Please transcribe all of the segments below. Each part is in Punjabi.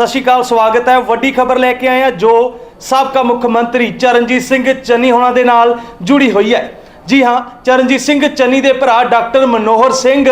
ਸਤਿ ਸ਼੍ਰੀ ਅਕਾਲ, ਸਵਾਗਤ ਹੈ। ਵੱਡੀ ਖਬਰ ਲੈ ਕੇ ਆਏ ਹਾਂ, ਜੋ ਸਾਬਕਾ ਮੁੱਖ ਮੰਤਰੀ ਚਰਨਜੀਤ ਸਿੰਘ ਚੰਨੀ ਹੋਣਾ ਦੇ ਨਾਲ ਜੁੜੀ ਹੋਈ ਹੈ। ਜੀ ਹਾਂ, ਚਰਨਜੀਤ ਸਿੰਘ ਚੰਨੀ ਦੇ ਭਰਾ ਡਾਕਟਰ ਮਨੋਹਰ ਸਿੰਘ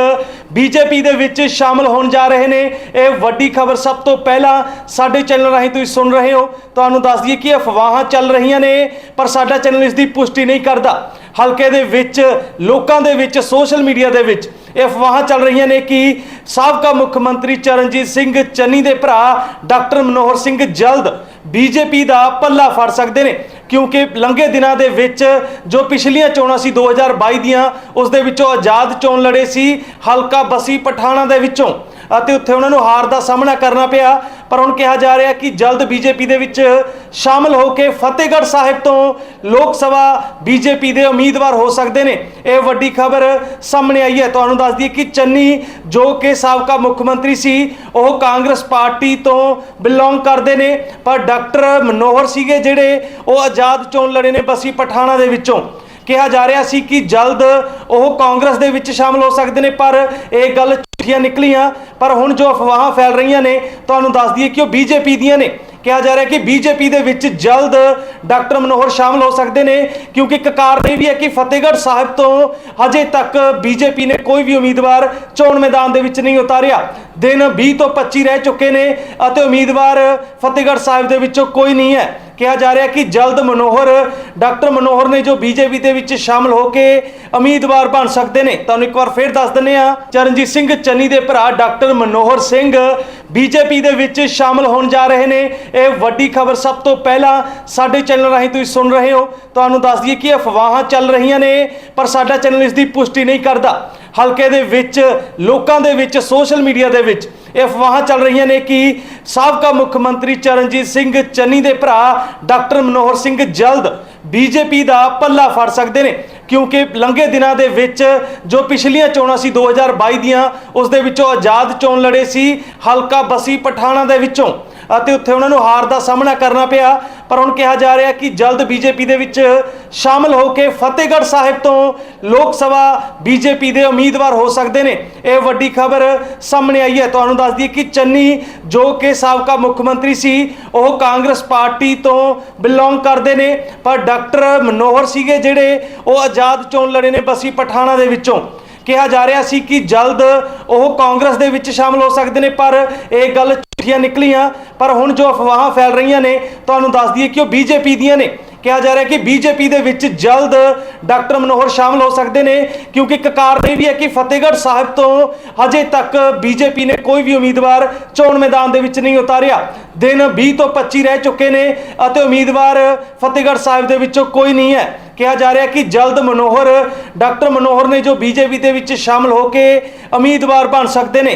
ਬੀਜੇਪੀ ਦੇ ਵਿੱਚ ਸ਼ਾਮਲ ਹੋਣ ਜਾ ਰਹੇ ਨੇ। ਇਹ ਵੱਡੀ ਖਬਰ ਸਭ ਤੋਂ ਪਹਿਲਾਂ ਸਾਡੇ ਚੈਨਲ ਰਾਹੀਂ ਤੁਸੀਂ ਸੁਣ ਰਹੇ ਹੋ। ਤੁਹਾਨੂੰ ਦੱਸ ਦਈਏ ਕਿ ਅਫਵਾਹਾਂ ਚੱਲ ਰਹੀਆਂ ਨੇ, ਪਰ ਸਾਡਾ ਚੈਨਲ ਇਸ ਦੀ ਪੁਸ਼ਟੀ ਨਹੀਂ ਕਰਦਾ। ਹਲਕੇ ਦੇ ਵਿੱਚ, ਲੋਕਾਂ ਦੇ ਵਿੱਚ, ਸੋਸ਼ਲ ਮੀਡੀਆ ਦੇ ਵਿੱਚ ਇਹ ਅਫਵਾਹਾਂ ਚੱਲ ਰਹੀਆਂ ਨੇ ਕਿ ਸਾਬਕਾ ਮੁੱਖ ਮੰਤਰੀ ਚਰਨਜੀਤ ਸਿੰਘ ਚੰਨੀ ਦੇ ਭਰਾ ਡਾਕਟਰ ਮਨੋਹਰ ਸਿੰਘ ਜਲਦ ਬੀਜੇਪੀ ਦਾ ਪੱਲਾ ਫੜ ਸਕਦੇ ਨੇ, ਕਿਉਂਕਿ ਲੰਘੇ ਦਿਨਾਂ ਦੇ ਵਿੱਚ ਜੋ ਪਿਛਲੀਆਂ ਚੋਣਾਂ ਸੀ 2022 ਦੀਆਂ, ਉਸ ਦੇ ਵਿੱਚੋਂ ਆਜ਼ਾਦ ਚੋਣ ਲੜੇ ਸੀ, ਹਲਕਾ ਬਸੀ ਪਠਾਣਾ ਦੇ ਵਿੱਚੋਂ। ਅਤੇ ਉੱਥੇ ਉਹਨਾਂ ਨੂੰ ਹਾਰ ਦਾ ਸਾਹਮਣਾ ਕਰਨਾ ਪਿਆ। ਪਰ ਹੁਣ ਕਿਹਾ ਜਾ ਰਿਹਾ ਕਿ ਜਲਦ ਬੀਜੇਪੀ ਦੇ ਵਿੱਚ ਸ਼ਾਮਲ ਹੋ ਕੇ ਫਤਿਹਗੜ੍ਹ ਸਾਹਿਬ ਤੋਂ ਲੋਕ ਸਭਾ ਬੀਜੇਪੀ ਦੇ ਉਮੀਦਵਾਰ ਹੋ ਸਕਦੇ ਨੇ। ਇਹ ਵੱਡੀ ਖਬਰ ਸਾਹਮਣੇ ਆਈ ਹੈ। ਤੁਹਾਨੂੰ ਦੱਸ ਦਈਏ ਕਿ ਚੰਨੀ, ਜੋ ਕਿ ਸਾਬਕਾ ਮੁੱਖ ਮੰਤਰੀ ਸੀ, ਉਹ ਕਾਂਗਰਸ ਪਾਰਟੀ ਤੋਂ ਬਿਲੋਂਗ ਕਰਦੇ ਨੇ। ਪਰ ਡਾਕਟਰ ਮਨੋਹਰ ਸੀਗੇ ਜਿਹੜੇ, ਉਹ ਆਜ਼ਾਦ ਚੋਣ ਲੜੇ ਨੇ ਬਸੀ ਪਠਾਣਾ ਦੇ ਵਿੱਚੋਂ। ਕਿਹਾ ਜਾ ਰਿਹਾ ਸੀ ਕਿ ਜਲਦ ਉਹ ਕਾਂਗਰਸ ਦੇ ਵਿੱਚ ਸ਼ਾਮਲ ਹੋ ਸਕਦੇ ਨੇ, ਪਰ ਇਹ ਗੱਲ ਝੂਠੀਆਂ ਨਿਕਲੀਆਂ, ਪਰ ਹੁਣ ਜੋ ਅਫਵਾਹਾਂ ਫੈਲ ਰਹੀਆਂ ਨੇ, ਤੁਹਾਨੂੰ ਦੱਸ ਦਈਏ ਕਿ ਉਹ ਬੀਜੇਪੀ ਦੀਆਂ ਨੇ। ਕਿਹਾ ਜਾ ਰਿਹਾ ਕਿ ਬੀਜੇਪੀ ਦੇ ਵਿੱਚ ਜਲਦ ਡਾਕਟਰ ਮਨੋਹਰ ਸ਼ਾਮਲ ਹੋ ਸਕਦੇ ਨੇ, ਕਿਉਂਕਿ ਇੱਕ ਕਾਰਨ ਇਹ ਵੀ ਹੈ ਕਿ ਫਤਿਹਗੜ੍ਹ ਸਾਹਿਬ ਤੋਂ ਹਜੇ ਤੱਕ ਬੀਜੇਪੀ ਨੇ ਕੋਈ ਵੀ ਉਮੀਦਵਾਰ ਚੋਣ ਮੈਦਾਨ ਦੇ ਵਿੱਚ ਨਹੀਂ ਉਤਾਰਿਆ। ਦਿਨ 20 ਤੋਂ 25 ਰਹਿ ਚੁੱਕੇ ਨੇ ਅਤੇ ਉਮੀਦਵਾਰ ਫਤਿਹਗੜ੍ਹ ਸਾਹਿਬ ਦੇ ਵਿੱਚੋਂ ਕੋਈ ਨਹੀਂ ਹੈ। ਕਿਹਾ ਜਾ ਰਿਹਾ ਕਿ ਜਲਦ ਮਨੋਹਰ, ਡਾਕਟਰ ਮਨੋਹਰ ਨੇ ਜੋ ਬੀਜੇਪੀ ਦੇ ਵਿੱਚ ਸ਼ਾਮਲ ਹੋ ਕੇ ਉਮੀਦਵਾਰ ਬਣ ਸਕਦੇ ਨੇ। ਤੁਹਾਨੂੰ ਇੱਕ ਵਾਰ ਫੇਰ ਦੱਸ ਦਿੰਨੇ ਆ ਚਰਨਜੀਤ ਸਿੰਘ ਚੰਨੀ ਦੇ ਭਰਾ ਡਾਕਟਰ ਮਨੋਹਰ ਸਿੰਘ ਬੀਜੇਪੀ ਦੇ ਵਿੱਚ ਸ਼ਾਮਲ ਹੋਣ ਜਾ ਰਹੇ ਨੇ। ਇਹ ਵੱਡੀ ਖਬਰ ਸਭ ਤੋਂ ਪਹਿਲਾਂ ਸਾਡੇ ਚੈਨਲ ਰਾਹੀਂ ਤੁਸੀਂ ਸੁਣ ਰਹੇ ਹੋ। ਤੁਹਾਨੂੰ ਦੱਸ ਦਈਏ ਕਿ ਅਫਵਾਹਾਂ ਚੱਲ ਰਹੀਆਂ ਨੇ, ਪਰ ਸਾਡਾ ਚੈਨਲ ਇਸ ਦੀ ਪੁਸ਼ਟੀ ਨਹੀਂ ਕਰਦਾ। ਹਲਕੇ ਦੇ ਵਿੱਚ, ਲੋਕਾਂ ਦੇ ਵਿੱਚ, ਸੋਸ਼ਲ ਮੀਡੀਆ ਦੇ ਵਿੱਚ ਇਹ ਅਫਵਾਹਾਂ ਚੱਲ ਰਹੀਆਂ ਨੇ ਕਿ ਸਾਬਕਾ ਮੁੱਖ ਮੰਤਰੀ ਚਰਨਜੀਤ ਸਿੰਘ ਚੰਨੀ ਦੇ ਭਰਾ ਡਾਕਟਰ ਮਨੋਹਰ ਸਿੰਘ ਜਲਦ ਬੀਜੇਪੀ ਦਾ ਪੱਲਾ ਫੜ ਸਕਦੇ ਨੇ, ਕਿਉਂਕਿ ਲੰਘੇ ਦਿਨਾਂ ਦੇ ਵਿੱਚ ਜੋ ਪਿਛਲੀਆਂ ਚੋਣਾਂ ਸੀ 2022 ਦੀਆਂ, ਉਸ ਦੇ ਵਿੱਚੋਂ ਆਜ਼ਾਦ ਚੋਣ ਲੜੇ ਸੀ, ਹਲਕਾ ਬਸੀ ਪਠਾਣਾ ਦੇ ਵਿੱਚੋਂ। ਅਤੇ ਉੱਥੇ ਉਹਨਾਂ ਨੂੰ ਹਾਰ ਦਾ ਸਾਹਮਣਾ ਕਰਨਾ ਪਿਆ। ਪਰ ਹੁਣ ਕਿਹਾ ਜਾ ਰਿਹਾ ਕਿ ਜਲਦ ਬੀਜੇਪੀ ਦੇ ਵਿੱਚ ਸ਼ਾਮਲ ਹੋ ਕੇ ਫਤਿਹਗੜ੍ਹ ਸਾਹਿਬ ਤੋਂ ਲੋਕ ਸਭਾ ਬੀਜੇਪੀ ਦੇ ਉਮੀਦਵਾਰ ਹੋ ਸਕਦੇ ਨੇ। ਇਹ ਵੱਡੀ ਖਬਰ ਸਾਹਮਣੇ ਆਈ ਹੈ। ਤੁਹਾਨੂੰ ਦੱਸ ਦਈਏ ਕਿ ਚੰਨੀ, ਜੋ ਕਿ ਸਾਬਕਾ ਮੁੱਖ ਮੰਤਰੀ ਸੀ, ਉਹ ਕਾਂਗਰਸ ਪਾਰਟੀ ਤੋਂ ਬਿਲੋਂਗ ਕਰਦੇ ਨੇ। ਪਰ ਡਾਕਟਰ ਮਨੋਹਰ ਸੀਗੇ ਜਿਹੜੇ, ਉਹ ਆਜ਼ਾਦ ਚੋਣ ਲੜੇ ਨੇ ਬਸੀ ਪਠਾਣਾ ਦੇ ਵਿੱਚੋਂ। ਕਿਹਾ ਜਾ ਰਿਹਾ ਸੀ ਕਿ ਜਲਦ ਉਹ ਕਾਂਗਰਸ ਦੇ ਵਿੱਚ ਸ਼ਾਮਲ ਹੋ ਸਕਦੇ ਨੇ, ਪਰ ਇਹ ਗੱਲ ਚਿੱਠੀਆਂ ਨਿਕਲੀਆਂ, ਪਰ ਹੁਣ ਜੋ ਅਫਵਾਹਾਂ ਫੈਲ ਰਹੀਆਂ ਨੇ, ਤੁਹਾਨੂੰ ਦੱਸ ਦਈਏ ਕਿ ਉਹ ਬੀਜੇਪੀ ਦੀਆਂ ਨੇ। ਕਿਹਾ ਜਾ ਰਿਹਾ ਕਿ ਬੀਜੇਪੀ ਦੇ ਵਿੱਚ ਜਲਦ ਡਾਕਟਰ ਮਨੋਹਰ ਸ਼ਾਮਲ ਹੋ ਸਕਦੇ ਨੇ, ਕਿਉਂਕਿ ਇੱਕ ਕਾਰਨ ਇਹ ਵੀ ਹੈ ਕਿ ਫਤਿਹਗੜ੍ਹ ਸਾਹਿਬ ਤੋਂ ਹਜੇ ਤੱਕ ਬੀਜੇਪੀ ਨੇ ਕੋਈ ਵੀ ਉਮੀਦਵਾਰ ਚੋਣ ਮੈਦਾਨ ਦੇ ਵਿੱਚ ਨਹੀਂ ਉਤਾਰਿਆ। ਦਿਨ 20 ਤੋਂ 25 ਰਹਿ ਚੁੱਕੇ ਨੇ ਅਤੇ ਉਮੀਦਵਾਰ ਫਤਿਹਗੜ੍ਹ ਸਾਹਿਬ ਦੇ ਵਿੱਚੋਂ ਕੋਈ ਨਹੀਂ ਹੈ। ਕਿਹਾ ਜਾ ਰਿਹਾ ਕਿ ਜਲਦ ਮਨੋਹਰ, ਡਾਕਟਰ ਮਨੋਹਰ ਨੇ ਜੋ ਬੀਜੇਪੀ ਦੇ ਵਿੱਚ ਸ਼ਾਮਲ ਹੋ ਕੇ ਉਮੀਦਵਾਰ ਬਣ ਸਕਦੇ ਨੇ।